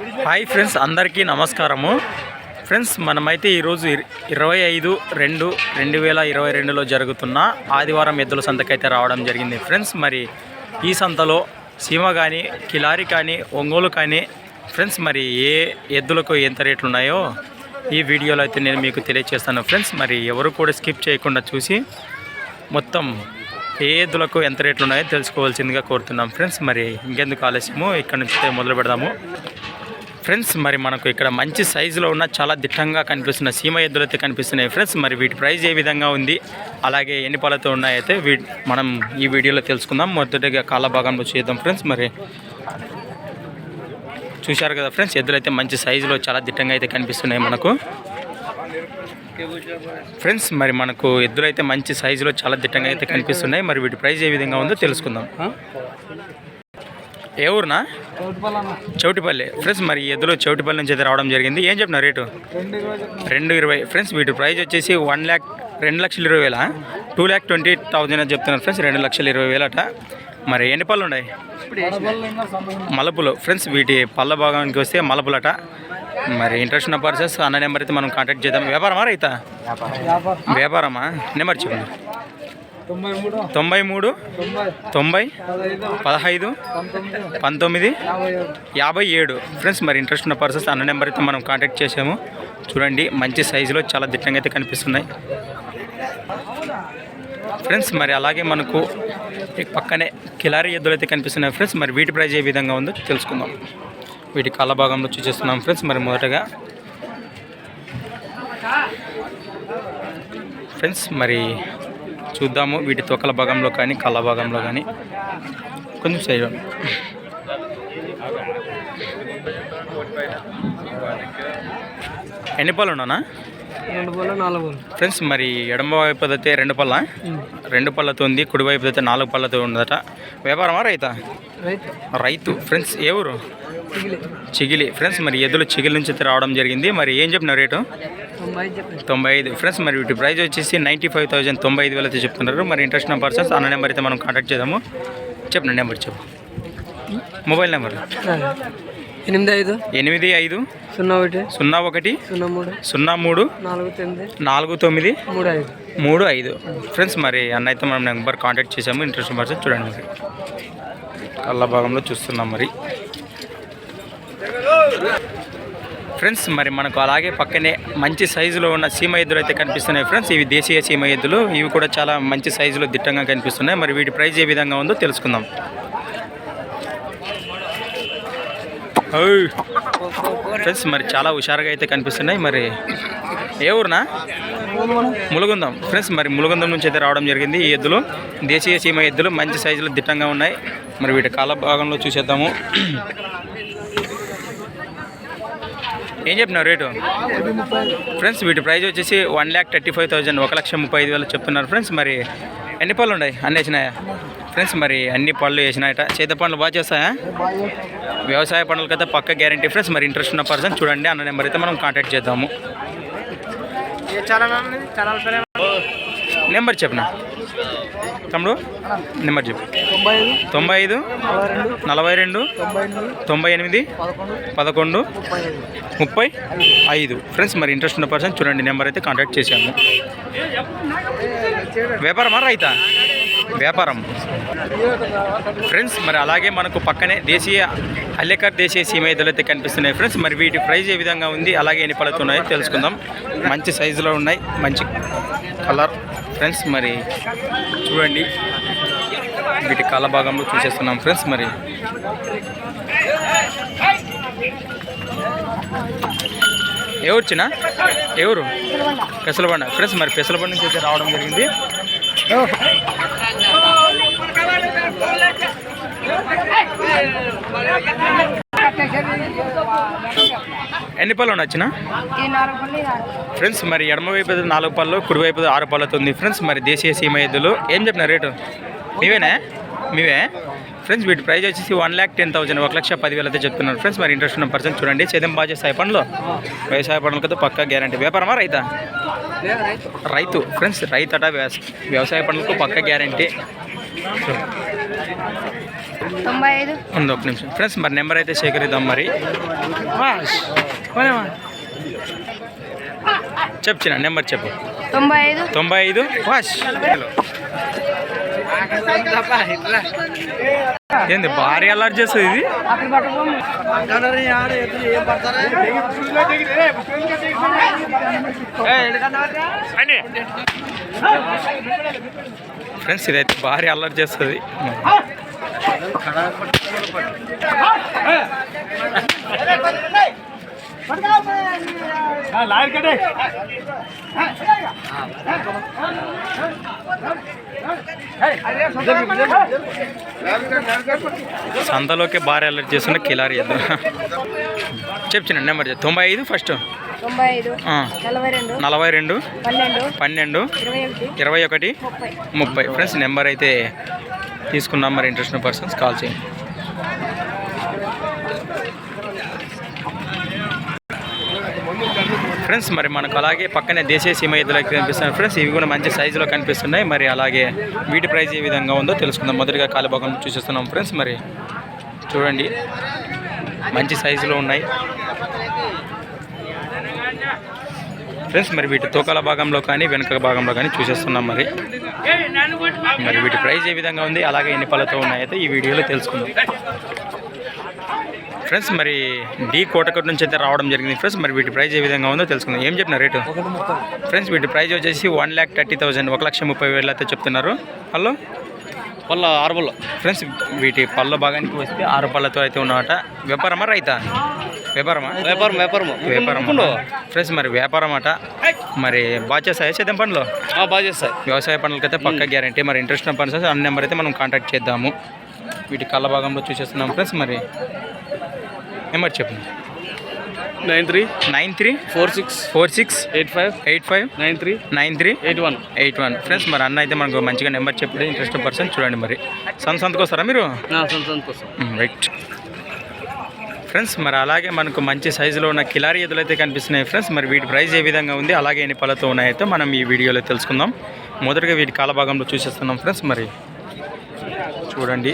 Hi friends అందరికీ నమస్కారము. Friends మనమైతే ఈరోజు ఇరవై ఐదు రెండు రెండు వేల ఇరవై రెండులో జరుగుతున్న ఆదివారం ఎద్దుల సంతకైతే రావడం జరిగింది. ఫ్రెండ్స్ మరి ఈ సంతలో సీమ కానీ కిలారి కానీ ఒంగోలు కానీ ఫ్రెండ్స్ మరి ఏ ఎద్దులకు ఎంత రేట్లు ఉన్నాయో ఈ వీడియోలో అయితే నేను మీకు తెలియజేస్తాను ఫ్రెండ్స్ మరి ఎవరు కూడా స్కిప్ చేయకుండా చూసి మొత్తం ఏ ఎద్దులకు ఎంత రేట్లు ఉన్నాయో తెలుసుకోవాల్సిందిగా కోరుతున్నాం. ఫ్రెండ్స్ మరి ఇంకెందుకు ఆలస్యము? ఇక్కడ నుంచి మొదలు పెడదాము. ఫ్రెండ్స్ మరి మనకు ఇక్కడ మంచి సైజులో ఉన్న చాలా దిట్టంగా కనిపిస్తున్న సీమ ఎద్దులు అయితే కనిపిస్తున్నాయి ఫ్రెండ్స్. మరి వీటి ప్రైస్ ఏ విధంగా ఉంది? అలాగే ఎన్ని పళ్ళతో ఉన్నాయైతే వీ మనం ఈ వీడియోలో తెలుసుకుందాం. మొదటిగా కాల భాగంలో చేద్దాం ఫ్రెండ్స్. మరి చూశారు కదా ఫ్రెండ్స్ ఎద్దులు అయితే మంచి సైజులో చాలా దిట్టంగా అయితే కనిపిస్తున్నాయి మనకు. ఫ్రెండ్స్ మరి మనకు ఎద్దులు అయితే మంచి సైజులో చాలా దిట్టంగా అయితే కనిపిస్తున్నాయి. మరి వీటి ప్రైస్ ఏ విధంగా ఉందో తెలుసుకుందాం. ఏ ఊరునా? చౌటిపల్లి. ఫ్రెండ్స్ మరి ఎద్దులు చౌటిపల్లి నుంచి అయితే రావడం జరిగింది. ఏం చెప్పిన రేటు? రెండు ఇరవై ఫ్రెండ్స్ వీటి ప్రైస్ వచ్చేసి వన్ ల్యాక్ రెండు లక్షల ఇరవై వేల? టూ ల్యాక్ ట్వంటీ థౌజండ్ అని చెప్తున్నారు ఫ్రెండ్స్ రెండు లక్షల ఇరవై వేలట. మరి ఎన్ని పళ్ళు ఉన్నాయి? మలపులు ఫ్రెండ్స్ వీటి పళ్ళ భాగానికి వస్తే మలపులట మరి ఇంట్రెస్ట్ ఉన్న పర్సెస్ అన్న నెంబర్ అయితే మనం కాంటాక్ట్ చేద్దాం. వ్యాపారమా రైతా? వ్యాపారమా? నెంబర్ చెప్పండి. తొంభై మూడు. తొంభై పదహైదు పంతొమ్మిది యాభై ఏడు. ఫ్రెండ్స్ మరి ఇంట్రెస్ట్ ఉన్న పర్సన్స్ అన్న నెంబర్ అయితే మనం కాంటాక్ట్ చేసాము చూడండి మంచి సైజులో చాలా దిట్టంగా అయితే కనిపిస్తున్నాయి. ఫ్రెండ్స్ మరి అలాగే మనకు పక్కనే కిలారీ ఎద్దులు అయితే కనిపిస్తున్నాయి. ఫ్రెండ్స్ మరి వీటి ప్రైజ్ ఏ విధంగా ఉందో తెలుసుకుందాం. వీటి కాళ్ళ భాగంలో చూసేస్తున్నాం ఫ్రెండ్స్ మరి మొదటగా ఫ్రెండ్స్ మరి చూద్దాము. వీటి తొక్కల భాగంలో కానీ కళ్ళ భాగంలో కానీ. కొంచెం సైడ్ ఎన్ని పళ్ళు ఉన్నానా రెండు పళ్ళు నాలుగు పళ్ళు. ఫ్రెండ్స్ మరి ఎడమ వైపు అయితే రెండు పళ్ళ? రెండు పళ్ళతో ఉంది కుడి వైపు అయితే నాలుగు పళ్ళతో ఉందట. వ్యాపారమా రైతా. రైతు. ఫ్రెండ్స్ ఏ ఊరు? చిగిలి. ఫ్రెండ్స్ మరి ఎద్దులు చిగిలి నుంచి అయితే రావడం జరిగింది. మరి ఏం చెప్పిన రేటు? తొంభై ఐదు ఫ్రెండ్స్ మరి వీటి ప్రైస్ వచ్చేసి నైంటీ ఫైవ్ థౌసండ్ తొంభై ఐదు వేలు అయితే చెప్తున్నారు. మరి ఇంట్రెస్ట్ ఉన్న పర్సన్స్ అన్న నెంబర్ అయితే మనం కాంటాక్ట్ చేద్దాము. చెప్పిన నెంబర్ చెప్పు. Mobile number. ఎనిమిది ఐదు. ఎనిమిది ఐదు. సున్నా ఒకటి. సున్నా ఒకటి. సున్నా మూడు. సున్నా మూడు. నాలుగు తొమ్మిది. నాలుగు తొమ్మిది. మూడు ఐదు. మూడు ఐదు. ఫ్రెండ్స్ మరి అన్న అయితే మనం నెంబర్ కాంటాక్ట్ చేసాము ఇంట్రెస్ట్ పర్సన్ చూడండి మరి. కళ్ళ భాగంలో చూస్తున్నాం మరి. ఫ్రెండ్స్ మరి మనకు అలాగే పక్కనే మంచి సైజులో ఉన్న సీమ ఎద్దులు అయితే కనిపిస్తున్నాయి ఫ్రెండ్స్. ఇవి దేశీయ సీమ ఎద్దులు. ఇవి కూడా చాలా మంచి సైజులో దిట్టంగా కనిపిస్తున్నాయి. మరి వీటి ప్రైస్ ఏ విధంగా ఉందో తెలుసుకుందాం. ఫ్రెండ్స్ మరి చాలా హుషారుగా అయితే కనిపిస్తున్నాయి. మరి ఏ ఊరునా? ములుగుందం. ఫ్రెండ్స్ మరి ములుగుందం నుంచి అయితే రావడం జరిగింది ఈ ఎద్దులు. దేశీయ సీమ ఎద్దులు మంచి సైజులో దిట్టంగా ఉన్నాయి. మరి వీటి కాల భాగంలో చూసేద్దాము. ఏం చెప్పినావు రేటు? ఫ్రెండ్స్ వీటి ప్రైస్ వచ్చేసి one lakh thirty five thousand ఒక లక్ష ముప్పై ఐదు వేలు చెప్తున్నారు ఫ్రెండ్స్. మరి ఎన్ని పళ్ళు ఉన్నాయి? అన్ని వేసినాయా? ఫ్రెండ్స్ మరి అన్ని పళ్ళు వేసినాయట. చేత పనులు బాగా చేస్తాయా? వ్యవసాయ పనులకైతే పక్క గ్యారంటీ ఫ్రెండ్స్. మరి ఇంట్రెస్ట్ ఉన్న పర్సన్ చూడండి అన్న నెంబర్ అయితే మనం కాంటాక్ట్ చేద్దాము. నెంబర్ చెప్పనా? తమ్ముడు నెంబర్ చెప్పు తొంభై ఐదు తొంభై ఐదు నలభై రెండు తొంభై ఎనిమిది పదకొండు పదకొండు ముప్పై ఐదు ముప్పై ఐదు ఫ్రెండ్స్ మరి ఇంట్రెస్ట్ ఉన్న పర్సన్ చూడండి నెంబర్ అయితే కాంటాక్ట్ చేశాము వ్యాపారమా రైతా వ్యాపారం. ఫ్రెండ్స్ మరి అలాగే మనకు పక్కనే దేశీయ అల్లెకర్ దేశీయ సీమ అయితే కనిపిస్తున్నాయి. ఫ్రెండ్స్ మరి వీటి ప్రైస్ ఏ విధంగా ఉంది అలాగే ఎన్ని పడుతున్నాయో తెలుసుకుందాం. మంచి సైజులో ఉన్నాయి మంచి కలర్. ఫ్రెండ్స్ మరి చూడండి. వీటి కాల భాగంలో చూసేస్తున్నాం. ఫ్రెండ్స్ మరి ఎవరు చిన్న? ఎవరు పెసలబండ. ఫ్రెండ్స్ మరి పెసలబండ నుంచి అయితే రావడం జరిగింది. ఎన్ని పళ్ళు చిన్న ఫ్రెండ్స్ మరి ఎడమ వైపు అయితే నాలుగు పళ్ళు కుడి వైపు అయితే ఆరు పళ్ళతో ఉంది. ఫ్రెండ్స్ మరి దేశీయ సీమ ఎద్దులు ఏం చెప్పిన రేటు? మీవేనా? మీవే? ఫ్రెండ్స్ వీటి ప్రైస్ వచ్చేసి వన్ ల్యాక్ టెన్ థౌసండ్ ఒక లక్ష పదివేలు అయితే చెప్తున్నారు. ఫ్రెండ్స్ మరి ఇంట్రెస్ట్ ఉన్న పర్సన్ చూడండి. చేద్దాం బాగా చేస్తాయి పనులు వ్యవసాయ పనులకైతే పక్కా గ్యారంటీ. వ్యాపారమా రైతా? రైతు. ఫ్రెండ్స్ రైతు అట వ్యవస- వ్యవసాయ పనులకు పక్క గ్యారంటీ. తొంభై ఐదు. ఉంది ఒక నిమిషం. ఫ్రెండ్స్ మరి నెంబర్ అయితే సేకరిద్దాం మరి. చెప్పు చిన్న నెంబర్ చెప్పు. తొంభై ఐదు. తొంభై ఐదు? వాష్ ఏంది భారీ అలర్ట్ చేస్తుంది ఇది? ఫ్రెండ్స్ ఇదైతే భారీ అలర్ట్ చేస్తుంది. సంతలోకి భారీ అలర్ట్ చేస్తున్న కిలారి ఎద్దు. చెప్పు చిన్న నెంబర్ తొంభై ఐదు ఫస్ట్ నలభై రెండు పన్నెండు ఇరవై ఒకటి ముప్పై. ఫ్రెండ్స్ నెంబర్ అయితే తీసుకున్నాం మరి ఇంట్రెస్ట్ ఉన్న పర్సన్స్ కాల్ చేయండి. ఫ్రెండ్స్ మరి మనకు అలాగే పక్కనే దేశీయ సీమ ఎద్దులు కనిపిస్తున్నాయి ఫ్రెండ్స్ ఇవి కూడా మంచి సైజులో కనిపిస్తున్నాయి. మరి అలాగే వీటి ప్రైస్ ఏ విధంగా ఉందో తెలుసుకుందాం. మొదటిగా కాలిభాగం చూసేస్తున్నాం ఫ్రెండ్స్ మరి చూడండి. మంచి సైజులో ఉన్నాయి. ఫ్రెండ్స్ మరి వీటి తూకాల భాగంలో కానీ వెనుక భాగంలో కానీ చూసేస్తున్నాం మరి. మరి వీటి ప్రైస్ ఏ విధంగా ఉంది అలాగే ఎన్ని పళ్ళతో ఉన్నాయైతే ఈ వీడియోలో తెలుసుకుందాం. ఫ్రెండ్స్ మరి డి కోటకట్ నుంచి అయితే రావడం జరిగింది. ఫ్రెండ్స్ మరి వీటి ప్రైస్ ఏ విధంగా ఉందో తెలుసుకుందాం. ఏం చెప్పిన రేటు? ఫ్రెండ్స్ వీటి ప్రైస్ వచ్చేసి వన్ ల్యాక్ థర్టీ థౌసండ్ ఒక లక్ష ముప్పై వేలు అయితే చెప్తున్నారు. హలో పళ్ళ ఆరు పళ్ళ. ఫ్రెండ్స్ వీటి పళ్ళ భాగానికి వస్తే ఆరు పళ్ళతో అయితే ఉన్నమాట వ్యాపారమా రైతా? వ్యాపారమా? వ్యాపారం వ్యాపారం వ్యాపారం ఫ్రెండ్స్ మరి వ్యాపారం అట. మరి బాగా చేస్తాయా చేద్దాం పనులు? బాగా చేస్తాయి. వ్యవసాయ పనులకైతే పక్క గ్యారంటీ మరి ఇంట్రెస్ట్ ఉన్న పర్సన్స్ అన్ని నెంబర్ అయితే మనం కాంటాక్ట్ చేద్దాము. వీటి కళ్ళ భాగంలో చూసేస్తున్నాం ఫ్రెండ్స్ మరి. నెంబర్ చెప్పండి nine three nine three four six four six eight five eight five nine three nine three eight one eight one. Friends మరి అన్న అయితే మనకు మంచిగా నెంబర్ చెప్పాడు. ఇంట్రెస్ట్ పర్సన్ చూడండి మరి. సంత సంతకు వస్తారా మీరు? సంతోషం కోసం రైట్ ఫ్రెండ్స్. మరి అలాగే మనకు మంచి సైజులో ఉన్న కిలారి ఎదులు అయితే కనిపిస్తున్నాయి ఫ్రెండ్స్. మరి వీటి ప్రైస్ ఏ విధంగా ఉంది అలాగే ఎన్ని పళ్ళతో ఉన్నాయో మనం ఈ వీడియోలో తెలుసుకుందాం. మొదటగా వీటి కాల భాగంలో చూసేస్తున్నాం ఫ్రెండ్స్. మరి చూడండి.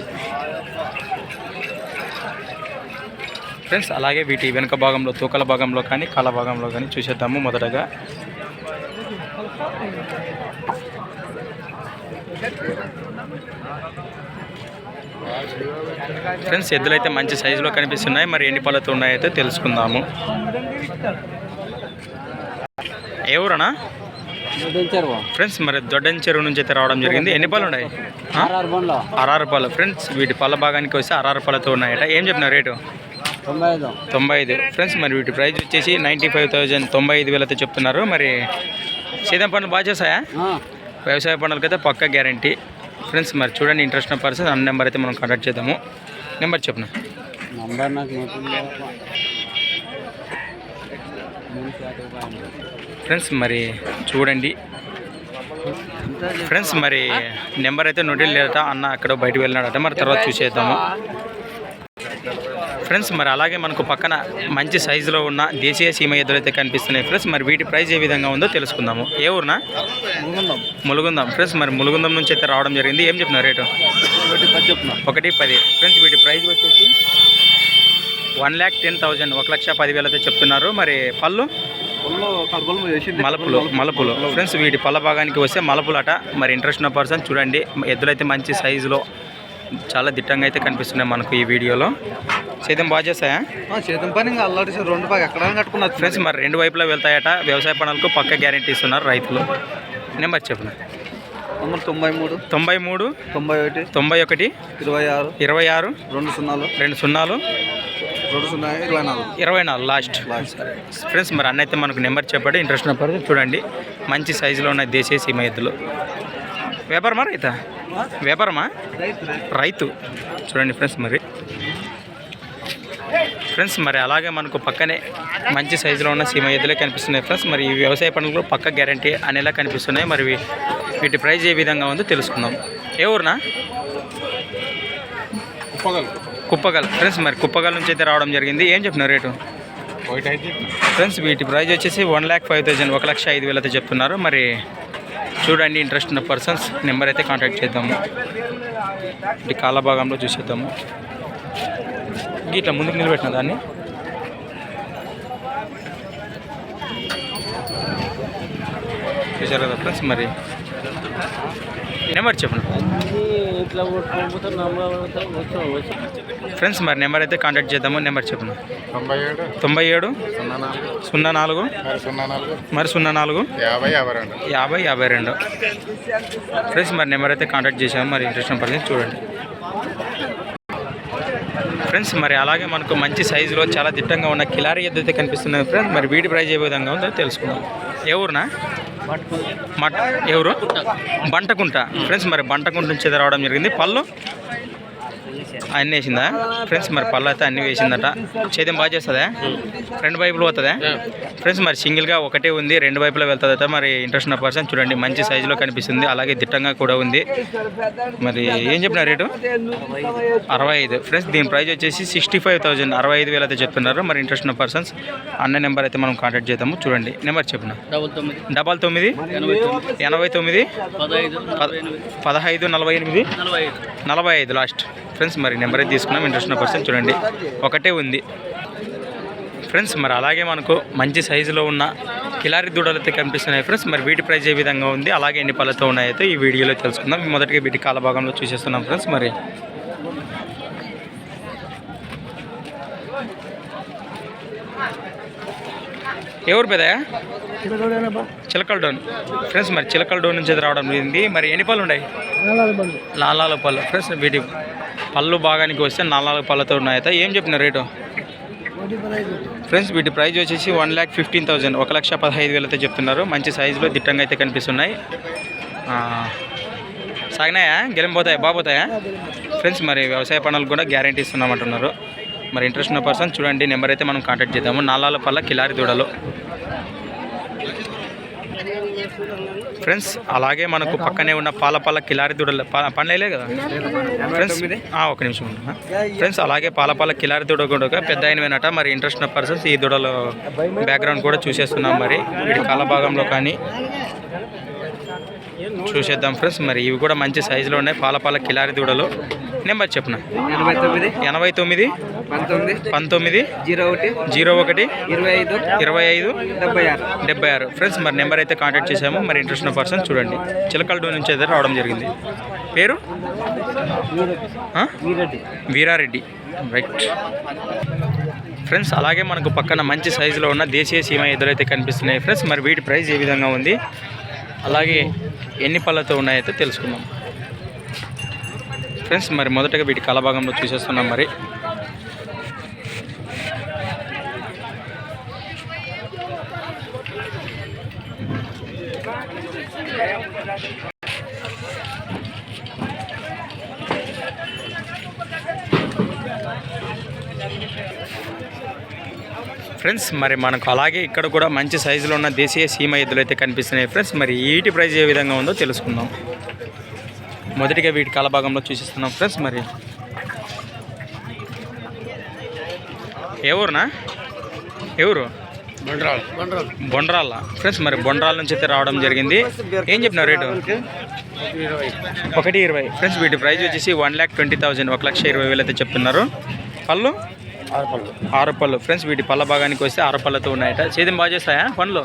ఫ్రెండ్స్ అలాగే వీటి వెనుక భాగంలో తూకల భాగంలో కానీ కాల భాగంలో కానీ చూసేద్దాము. మొదటగా ఫ్రెండ్స్ ఎద్దులైతే మంచి సైజులో కనిపిస్తున్నాయి. మరి ఎన్ని పళ్ళతో ఉన్నాయైతే తెలుసుకుందాము. ఏ ఊరనా? ఫ్రెండ్స్ మరి దొడ్డన్ చెరువు నుంచి అయితే రావడం జరిగింది. ఎన్ని పళ్ళు ఉన్నాయి? అరారు పళ్ళు. ఫ్రెండ్స్ వీటి పళ్ళ భాగానికి వస్తే అరారు పళ్ళతో ఉన్నాయట. ఏం చెప్పిన రేటు? తొంభై ఐదు. తొంభై ఐదు ఫ్రెండ్స్ మరి వీటి ప్రైస్ వచ్చేసి నైంటీ ఫైవ్ థౌజండ్ తొంభై ఐదు వేలతో చెప్తున్నారు. మరి సీతం పనులు బాగా చేస్తాయా వ్యవసాయ పనులకైతే పక్క గ్యారంటీ. ఫ్రెండ్స్ మరి చూడండి ఇంట్రెస్ట్ ఉన్న పర్సన్ అన్న నెంబర్ అయితే మనం కాంటాక్ట్ చేద్దాము. నెంబర్ చెప్పిన నంబర్ నాకు ఫ్రెండ్స్ మరి చూడండి. ఫ్రెండ్స్ మరి నెంబర్ అయితే నోటీలు లేదట అన్న అక్కడ బయటకు వెళ్ళినాడట. మరి తర్వాత చూసేద్దాము. ఫ్రెండ్స్ మరి అలాగే మనకు పక్కన మంచి సైజులో ఉన్న దేశీయ సీమ ఎద్దులు అయితే కనిపిస్తున్నాయి ఫ్రెండ్స్. మరి వీటి ప్రైస్ ఏ విధంగా ఉందో తెలుసుకుందాము. ఏ ఊరునా? ములుగుందాం. ఫ్రెండ్స్ మరి ములుగుందం నుంచి అయితే రావడం జరిగింది. ఏం చెప్తున్నారు రేటు? ఒకటి పది ఫ్రెండ్స్ వీటి ప్రైస్ వచ్చేసి వన్ ల్యాక్ టెన్ థౌజండ్. ఒక లక్ష పదివేలు అయితే చెప్తున్నారు. మరి పళ్ళు? మలుపులు మలుపులు. ఫ్రెండ్స్ వీటి పళ్ళ భాగానికి వస్తే మలుపులట. మరి ఇంట్రెస్ట్ ఉన్న పర్సన్ చూడండి. ఎద్దులైతే మంచి సైజులో చాలా దిట్టంగా అయితే కనిపిస్తున్నాయి మనకు ఈ వీడియోలో. సేద్యం బాగా చేస్తాయా? చేతం పని ఇంకా అల్లాడి రెండు బాగా ఎక్కడ కట్టుకున్నారు ఫ్రెండ్స్ మరి రెండు వైపులా వెళ్తాయట. వ్యవసాయ పనులకు పక్క గ్యారెంటీ ఇస్తున్నారు రైతులు. నెంబర్ చెప్పిన నంబర్ తొంభై మూడు. తొంభై మూడు తొంభై ఒకటి తొంభై ఒకటి ఇరవై ఆరు ఇరవై ఆరు రెండు సున్నాలు. రెండు సున్నాలు రెండు సున్నా ఇరవై నాలుగు. ఇరవై నాలుగు లాస్ట్ ఫ్రెండ్స్ మరి అన్న అయితే మనకు నెంబర్ చెప్పాడు. ఇంట్రెస్ట్ ఉన్న పర్సన్ చూడండి. మంచి సైజులో ఉన్న దేశీయ సీమ ఎద్దులు. వ్యాపారమా రైతా? వ్యాపారమా? రైతు. చూడండి ఫ్రెండ్స్ మరి. ఫ్రెండ్స్ మరి అలాగే మనకు పక్కనే మంచి సైజులో ఉన్న సీమ ఎద్దులే కనిపిస్తున్నాయి ఫ్రెండ్స్. మరి ఈ వ్యవసాయ పనులు పక్క గ్యారంటీ అనేలా కనిపిస్తున్నాయి. మరి వీటి ప్రైస్ ఏ విధంగా ఉందో తెలుసుకుందాం. ఏ ఊరునా? కుప్పగల్. ఫ్రెండ్స్ మరి కుప్పగల్ నుంచి అయితే రావడం జరిగింది. ఏం చెప్పిన రేటు? ఫ్రెండ్స్ వీటి ప్రైస్ వచ్చేసి వన్ ల్యాక్ ఫైవ్ థౌజండ్ ఒక లక్ష ఐదు వేలు అయితే చెప్తున్నారు. మరి చూడండి ఇంట్రెస్ట్ ఉన్న పర్సన్స్ నెంబర్ అయితే కాంటాక్ట్ చేద్దాము. ఇది కాలభాగంలో భాగంలో చూసేద్దాము. ఇట్లా ముందుకు నిలబెట్టిన దాన్ని. చూసారు కదా ఫ్రెండ్స్ మరి? నెంబర్ చెప్పండి. ఫ్రెండ్స్ మరి నెంబర్ అయితే కాంటాక్ట్ చేద్దాము. నెంబర్ చెప్పండి. తొంభై ఏడు తొంభై ఏడు సున్నా నాలుగు. మరి సున్నా నాలుగు. యాభై యాభై రెండు. యాభై యాభై రెండు. ఫ్రెండ్స్ మరి నెంబర్ అయితే కాంటాక్ట్ చేసాము మరి ఇంట్రెస్ట్ పర్సన్ చూడండి. ఫ్రెండ్స్ మరి అలాగే మనకు మంచి సైజులో చాలా దిట్టంగా ఉన్న కిలారీ ఎద్దు అయితే కనిపిస్తున్నది. ఫ్రెండ్స్ మరి వీటి ప్రైస్ ఏ విధంగా ఉందో తెలుసుకుందాం. ఏ ఊరునా? మట్ ఎవరు? బంటకుంట. ఫ్రెండ్స్ మరి బంటకుంట నుంచి రావడం జరిగింది. పళ్ళు? అన్నీ వేసిందా? ఫ్రెండ్స్ మరి పళ్ళు అయితే అన్నీ వేసిందట. చేద్దాం బాగా చేస్తుందా? రెండు వైపులు పోతుందా? ఫ్రెండ్స్ మరి సింగిల్గా ఒకటే ఉంది రెండు వైపులో వెళ్తుందట. మరి ఇంట్రెస్ట్ ఉన్న పర్సన్ చూడండి మంచి సైజులో కనిపిస్తుంది అలాగే దిట్టంగా కూడా ఉంది. మరి ఏం చెప్పిన రేటు? అరవై ఐదు. ఫ్రెండ్స్ దీని ప్రైస్ వచ్చేసి సిక్స్టీ ఫైవ్ థౌజండ్ అరవై ఐదు వేలు అయితే చెప్తున్నారు. మరి ఇంట్రెస్ట్ ఉన్న పర్సన్స్ అన్న నెంబర్ అయితే మనం కాంటాక్ట్ చేద్దాము. చూడండి నెంబర్ చెప్పిన? డబుల్ తొమ్మిది. ఎనభై తొమ్మిది? పదహైదు నలభై ఎనిమిది. నలభై ఐదు. లాస్ట్. ఫ్రెండ్స్ మరి నెంబర్ అయితే తీసుకున్నాం. ఇంట్రెస్ట్ ఉన్న పర్సన్ చూడండి. ఒకటే ఉంది. ఫ్రెండ్స్ మరి అలాగే మనకు మంచి సైజులో ఉన్న కిలారి దూడలు అయితే కనిపిస్తున్నాయి ఫ్రెండ్స్. మరి వీటి ప్రైస్ ఏ విధంగా ఉంది? అలాగే ఎన్ని పళ్ళతో ఉన్నాయో ఈ వీడియోలో తెలుసుకుందాం. మొదటిగా వీటి కాల భాగంలో చూసేస్తున్నాం ఫ్రెండ్స్ మరి. ఎవరు పెదయా చిలకల డోన్. ఫ్రెండ్స్ మరి చిలకల డోన్ నుంచి రావడం జరిగింది. మరి ఎన్ని పళ్ళు ఉన్నాయి? నాలుగు పళ్ళు. ఫ్రెండ్స్ వీటి పళ్ళు భాగానికి వస్తే నాలుగు పళ్ళతో ఉన్నాయట. ఏం చెప్పిన రేటు? ఫ్రెండ్స్ వీటి ప్రైజ్ వచ్చేసి వన్ ల్యాక్ ఫిఫ్టీన్ థౌజండ్. ఒక లక్ష పదహైదు వేలతో చెప్తున్నారు. మంచి సైజులో దిట్టంగా అయితే కనిపిస్తున్నాయి. సాగినాయా? గెలం పోతాయా? బాగుపోతాయా ఫ్రెండ్స్ మరి వ్యవసాయ పనులకు కూడా గ్యారంటీ ఇస్తున్నామంటున్నారు. మరి ఇంట్రెస్ట్ ఉన్న పర్సన్ చూడండి. నెంబర్ అయితే మనం కాంటాక్ట్ చేద్దాము. నాలాల పళ్ళ కిలారి దూడలు. ఫ్రెండ్స్ అలాగే మనకు పక్కనే ఉన్న పాలపాల కిలారి దూడలు పా- కదా? ఫ్రెండ్స్ ఆ, ఒక నిమిషం ఫ్రెండ్స్ అలాగే పాలపాల కిలారి దూడ కూడా పెద్ద అయినవేనట మరి ఇంట్రెస్ట్ ఉన్న పర్సన్స్ ఈ దూడలో బ్యాక్గ్రౌండ్ కూడా చూసేస్తున్నాం మరి. వీడి కాల భాగంలో కానీ చూసేద్దాం ఫ్రెండ్స్. మరి ఇవి కూడా మంచి సైజులో ఉన్నాయి. పాల పాల కిలారి దూడలు. నెంబర్ చెప్పున? ఎనభై తొమ్మిది. ఎనభై తొమ్మిది. పంతొమ్మిది. పంతొమ్మిది. జీరో ఒకటి. జీరో ఒకటి. ఇరవై ఐదు. ఇరవై ఐదు. డెబ్బై ఆరు. డెబ్బై ఆరు. ఫ్రెండ్స్ మరి నెంబర్ అయితే కాంటాక్ట్ చేసాము మరి ఇంట్రెస్ట్ ఉన్న పర్సన్ చూడండి. చిలకల్డూ నుంచి అయితే రావడం జరిగింది. పేరు? వీరారెడ్డి. రైట్. ఫ్రెండ్స్ అలాగే మనకు పక్కన మంచి సైజులో ఉన్న దేశీయ సీమ ఎదురైతే కనిపిస్తున్నాయి. ఫ్రెండ్స్ మరి వీటి ప్రైస్ ఏ విధంగా ఉంది? అలాగే ఎన్ని పళ్ళతో ఉన్నాయైతే తెలుసుకుందాం. ఫ్రెండ్స్ మరి మొదటగా వీటి కళభాగంలో చూసేస్తున్నాం మరి. ఫ్రెండ్స్ మరి మనకు అలాగే ఇక్కడ కూడా మంచి సైజులో ఉన్న దేశీయ సీమ ఎద్దులు అయితే కనిపిస్తున్నాయి ఫ్రెండ్స్. మరి వీటి ప్రైస్ ఏ విధంగా ఉందో తెలుసుకుందాం. మొదటిగా వీటి కలభాగంలో చూసిస్తున్నాం ఫ్రెండ్స్ మరి. ఏ ఊరునా? ఎవరు బండ్రాలు. బొండ్రాల. ఫ్రెండ్స్ మరి బొండ్రాల నుంచి అయితే రావడం జరిగింది. ఏం చెప్పినావు రేటు? ఒకటి ఇరవై. ఫ్రెండ్స్ వీటి ప్రైస్ వచ్చేసి వన్ ల్యాక్ ట్వంటీ థౌజండ్ ఒక లక్ష ఇరవై వేలు అయితే చెప్తున్నారు పళ్ళు? ఆరు పళ్ళు ఫ్రెండ్స్ వీటి పళ్ళ భాగానికి వస్తే ఆరు పళ్ళతో ఉన్నాయట. సేద్యం బాగా చేస్తాయా? పనులు?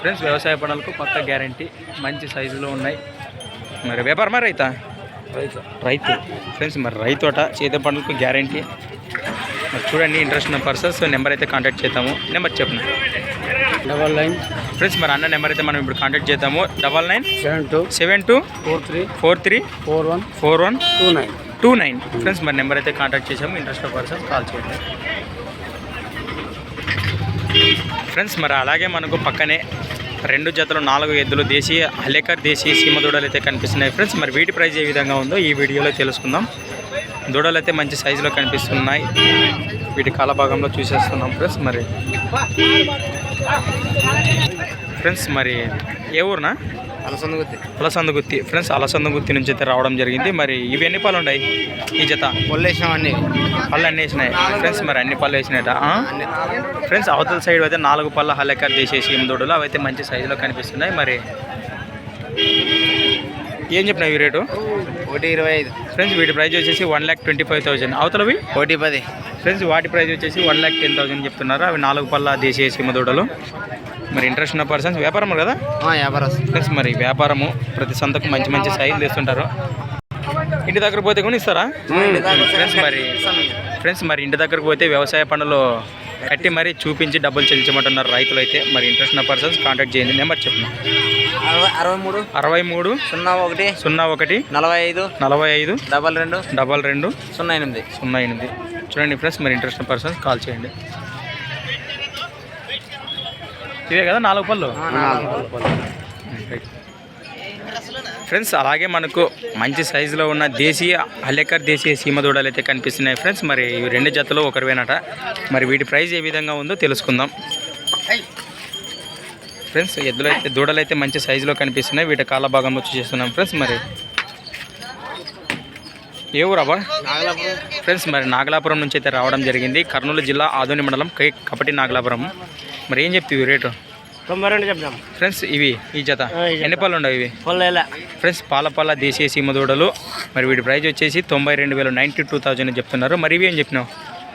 ఫ్రెండ్స్ వ్యవసాయ పనులకు పక్క గ్యారంటీ మంచి సైజులో ఉన్నాయి. మరి వ్యాపారమా రైతా? రైతు. ఫ్రెండ్స్ మరి రైతు అట చేతి పనులకు గ్యారంటీ మరి చూడండి ఇంట్రెస్ట్ ఉన్న పర్సన్స్ నెంబర్ అయితే కాంటాక్ట్ చేద్దాము. నెంబర్ చెప్పండి. డబల్ నైన్ ఫ్రెండ్స్ మరి అన్న నెంబర్ అయితే మనం ఇప్పుడు కాంటాక్ట్ చేద్దాము. Double nine seven two seven two four three four three four one four one two nine two nine. Friends మరి నెంబర్ అయితే కాంటాక్ట్ చేసాము ఇంట్రెస్ట్ పర్సన్ కాల్ చేయండి. ఫ్రెండ్స్ మరి అలాగే మనకు పక్కనే రెండు జతలు నాలుగు ఎద్దులు దేశీయ హలేకర్ దేశీయ సీమ దూడలు అయితే కనిపిస్తున్నాయి. ఫ్రెండ్స్ మరి వీటి ప్రైస్ ఏ విధంగా ఉందో ఈ వీడియోలో తెలుసుకుందాం. దూడలు అయితే మంచి సైజులో కనిపిస్తున్నాయి. వీటి కాల భాగంలో చూసేస్తున్నాం. ఫ్రెండ్స్ మరి ఫ్రెండ్స్ మరి ఏ ఊరునా? అలసందగుత్తి. అలసందగుత్తి. ఫ్రెండ్స్ అలసందగుత్తి నుంచి అయితే రావడం జరిగింది. మరి ఇవి ఎన్ని పాలు ఉన్నాయి? ఈ జత? వల్లేసాం అన్ని. పళ్ళు అన్నీ వేసినాయి. ఫ్రెండ్స్ మరి అన్ని పళ్ళు వేసినాయట? ఫ్రెండ్స్ అవతల సైడ్ అయితే నాలుగు పళ్ళ హల్లెక్కర్ తీసేసి దూడలు అవి అయితే మంచి సైజులో కనిపిస్తున్నాయి. మరి ఏం చెప్పినావు ఈ రేటు? ఒకటి ఇరవై ఐదు. ఫ్రెండ్స్ వీటి ప్రైస్ వచ్చేసి one lakh twenty five thousand అవతలవి? ఒకటి పది. ఫ్రెండ్స్ వాటి ప్రైస్ వచ్చేసి వన్ ల్యాక్ టెన్ థౌసండ్ చెప్తున్నారు? అవి నాలుగు పళ్ళ దేశీయ సీమ దూడలు మరి ఇంట్రెస్ట్ ఉన్న పర్సన్స్ వ్యాపారం కదా? వ్యాపారం ఫ్రెండ్స్ మరి వ్యాపారము ప్రతి సంతకు మంచి మంచి సైజులు తెస్తుంటారు. ఇంటి దగ్గర పోతే కూడా ఇస్తారా ఫ్రెండ్స్ మరి ఫ్రెండ్స్ మరి ఇంటి దగ్గరకు పోతే వ్యవసాయ పనులు కట్టి మరి చూపించి డబ్బులు చెల్లించమంటున్నారు రైతులు అయితే మరి ఇంట్రెస్ట్ ఉన్న పర్సన్స్ కాంటాక్ట్ చేయండి. నెంబర్ అరవై అరవై మూడు అరవై మూడు సున్నా ఒకటి సున్నా ఒకటి నలభై ఐదు నలభై ఐదు డబల్ రెండు డబల్ రెండు సున్నా ఎనిమిది. సున్నా ఎనిమిది. చూడండి ఫ్రెండ్స్ మరి ఇంట్రెస్ట్ ఉన్న పర్సన్స్ కాల్ చేయండి. ఇవే కదా నాలుగు పళ్ళు? ఫ్రెండ్స్ అలాగే మనకు మంచి సైజులో ఉన్న దేశీయ హలేకర్ దేశీయ సీమ దూడలు అయితే కనిపిస్తున్నాయి ఫ్రెండ్స్ మరి ఇవి రెండు జతలు ఒకరివేనట. మరి వీటి ప్రైస్ ఏ విధంగా ఉందో తెలుసుకుందాం. ఫ్రెండ్స్ ఎద్దులు అయితే దూడలు అయితే మంచి సైజులో కనిపిస్తున్నాయి. వీటి కాళ్ళ భాగం వచ్చి చేస్తున్నాం ఫ్రెండ్స్ మరి ఏ ఊరబ్బా ఫ్రెండ్స్ మరి నాగలాపురం నుంచి అయితే రావడం జరిగింది. కర్నూలు జిల్లా ఆదోని మండలం కై కపటి నాగలాపురం. మరి ఏం చెప్తావు రేటు? తొంభై రెండు చెప్తాం ఫ్రెండ్స్ ఇవి ఈ జత. ఎన్ని పళ్ళు ఉండవు ఇవి? పొల్లేలా ఫ్రెండ్స్ పాలపాల దేశీయ సీమ దూడలు. మరి వీటి ప్రైస్ వచ్చేసి తొంభై రెండు వేల నైంటీ టూ థౌజండ్ చెప్తున్నారు. మరి ఇవి ఏం చెప్పినావు?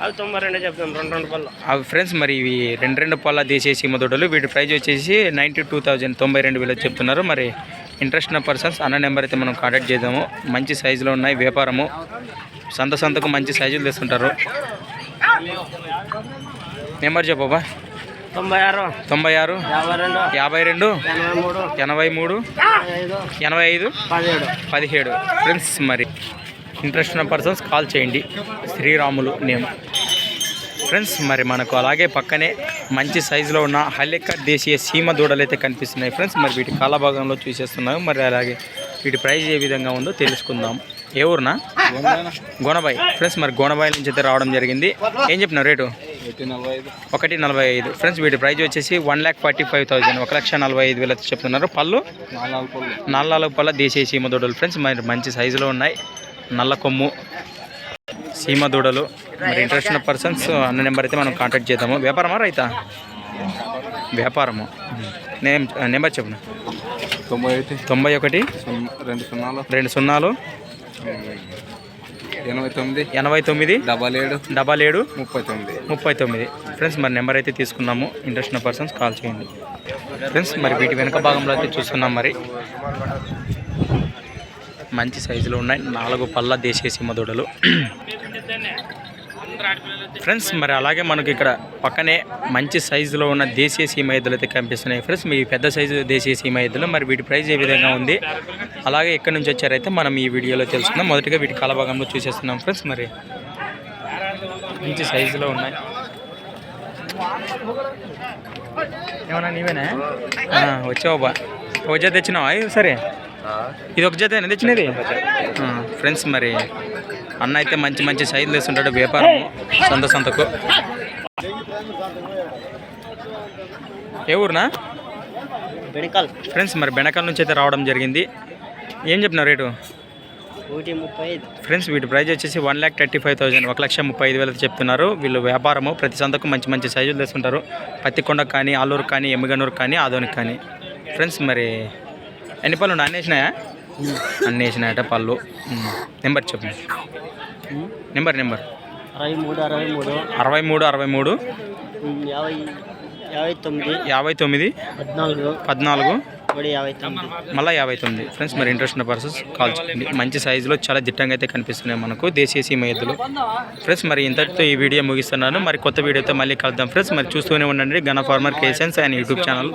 అవి తొంభై రెండు చెప్తాం రెండు రెండు పళ్ళు. అవి ఫ్రెండ్స్ మరి ఇవి రెండు రెండు పాల దేశీయ సీమ దూడలు. వీటి ప్రైస్ వచ్చేసి నైంటీ టూ థౌజండ్ తొంభై రెండు వేలు చెప్తున్నారు. మరి ఇంట్రెస్ట్ ఉన్న పర్సన్స్ అన్న నెంబర్ అయితే మనం కాంటాక్ట్ చేద్దాము. మంచి సైజులో ఉన్నాయి వ్యాపారము. సంత సంతకు మంచి సైజులు తెస్తుంటారు. నెంబర్ చెప్పబా తొంభై ఆరు. తొంభై ఆరు. యాభై రెండు. ఎనభై మూడు. ఎనభై ఐదు. పదిహేడు. ఫ్రెండ్స్ మరి ఇంట్రెస్ట్ ఉన్న పర్సన్స్ కాల్ చేయండి. శ్రీరాములు నేమ్ ఫ్రెండ్స్ మరి మనకు అలాగే పక్కనే మంచి సైజులో ఉన్న హల్లెక్క దేశీయ సీమ దూడలు అయితే కనిపిస్తున్నాయి. ఫ్రెండ్స్ మరి వీటి కాల భాగంలో చూసేస్తున్నాం మరి అలాగే వీటి ప్రైస్ ఏ విధంగా ఉందో తెలుసుకుందాం. ఏ ఊరునా? గోనబాయ్. ఫ్రెండ్స్ మరి గోనబాయ్ నుంచి అయితే రావడం జరిగింది. ఏం చెప్పినారు రేటు? ఒకటి నలభై ఐదు. ఫ్రెండ్స్ వీటి ప్రైస్ వచ్చేసి one lakh forty five thousand. ఒక లక్ష నలభై ఐదు వేలు చెప్తున్నారు. పళ్ళు? నాలుగు పళ్ళ. దేశీయ సీమ దూడలు. ఫ్రెండ్స్ మరి మంచి సైజులో ఉన్నాయి. నల్ల కొమ్ము సీమ దూడలు. మరి ఇంట్రెస్ట్ ఉన్న పర్సన్స్ అన్న నెంబర్ అయితే మనం కాంటాక్ట్ చేద్దాము. వ్యాపారమా రైతా? వ్యాపారము. నేమ్ నెంబర్ చెప్పు తొంభై ఒకటి. తొంభై ఒకటి. రెండు సున్నాలు. రెండు సున్నాలు. ఎనభై తొమ్మిది. ఎనభై తొమ్మిది. డబల్ ఏడు. డబల్ ఏడు. ముప్పై తొమ్మిది. ముప్పై తొమ్మిది. ఫ్రెండ్స్ మరి నెంబర్ అయితే తీసుకున్నాము ఇంట్రెస్ట్ ఉన్న పర్సన్స్ కాల్ చేయండి. ఫ్రెండ్స్ మరి వీటి వెనక భాగంలో అయితే చూస్తున్నాం మరి. మంచి సైజులో ఉన్నాయి. నాలుగు పళ్ళ దేశీయ సీమ దూడలు ఫ్రెండ్స్ మరి అలాగే మనకి ఇక్కడ పక్కనే మంచి సైజులో ఉన్న దేశీయ సీమ ఎద్దులు అయితే కనిపిస్తున్నాయి. ఫ్రెండ్స్ మీ పెద్ద సైజు దేశీయ సీమ ఎద్దులు మరి వీటి ప్రైస్ ఏ విధంగా ఉంది? అలాగే ఎక్కడి నుంచి వచ్చారైతే మనం ఈ వీడియోలో తెలుసుకుందాం. మొదటిగా వీటి కాలభాగంలో చూసేస్తున్నాం ఫ్రెండ్స్ మరి మంచి సైజులో ఉన్నాయి. ఏమన్నా నీవేనా? వచ్చావు బా. ఒక జత తెచ్చినావా? సరే. ఇది ఒక జత. తెచ్చినది ఫ్రెండ్స్ మరి అన్న అయితే మంచి మంచి సైజులు తెస్తుంటాడు వ్యాపారం సొంత సొంతకు. ఏ ఊరునా? బెడికల్ ఫ్రెండ్స్ మరి బెనకాల నుంచి అయితే రావడం జరిగింది. ఏం చెప్పినావు రేటు? ఫ్రెండ్స్ వీటి ప్రైస్ వచ్చేసి one lakh thirty five thousand ఒక లక్ష ముప్పై ఐదు వేలు చెప్తున్నారు. వీళ్ళు వ్యాపారము ప్రతి సంతకు మంచి మంచి సైజులు తెస్తుంటారు పత్తికొండ కానీ ఆలూరు కానీ ఎమ్మిగనూరు కానీ ఆదోనికి కానీ. ఫ్రెండ్స్ మరి ఎన్ని పళ్ళు ఉన్నాయి? అన్ని వేసినాయా అన్ని వేసినాయట పళ్ళు. నెంబర్ చెప్పు. Number number. అరవై మూడు అరవై మూడు అరవై మూడు అరవై మూడు యాభై యాభై తొమ్మిది. యాభై తొమ్మిది. పద్నాలుగు. పద్నాలుగు. మళ్ళీ యాభై తొమ్మిది. ఫ్రెండ్స్ మరి ఇంట్రెస్ట్ ఉన్న పర్సన్స్ కాల్ చేయండి. మంచి సైజులో చాలా దిట్టంగా అయితే కనిపిస్తున్నాయి మనకు దేశీయ సీమ ఎద్దులు. ఫ్రెండ్స్ మరి ఇంతటితో ఈ వీడియో ముగిస్తున్నాను. మరి కొత్త వీడియోతో మళ్ళీ కలుద్దాం. ఫ్రెండ్స్ మరి చూస్తూనే ఉండండి. గణ ఫార్మర్ కేసెన్స్ అండ్ యూట్యూబ్ ఛానల్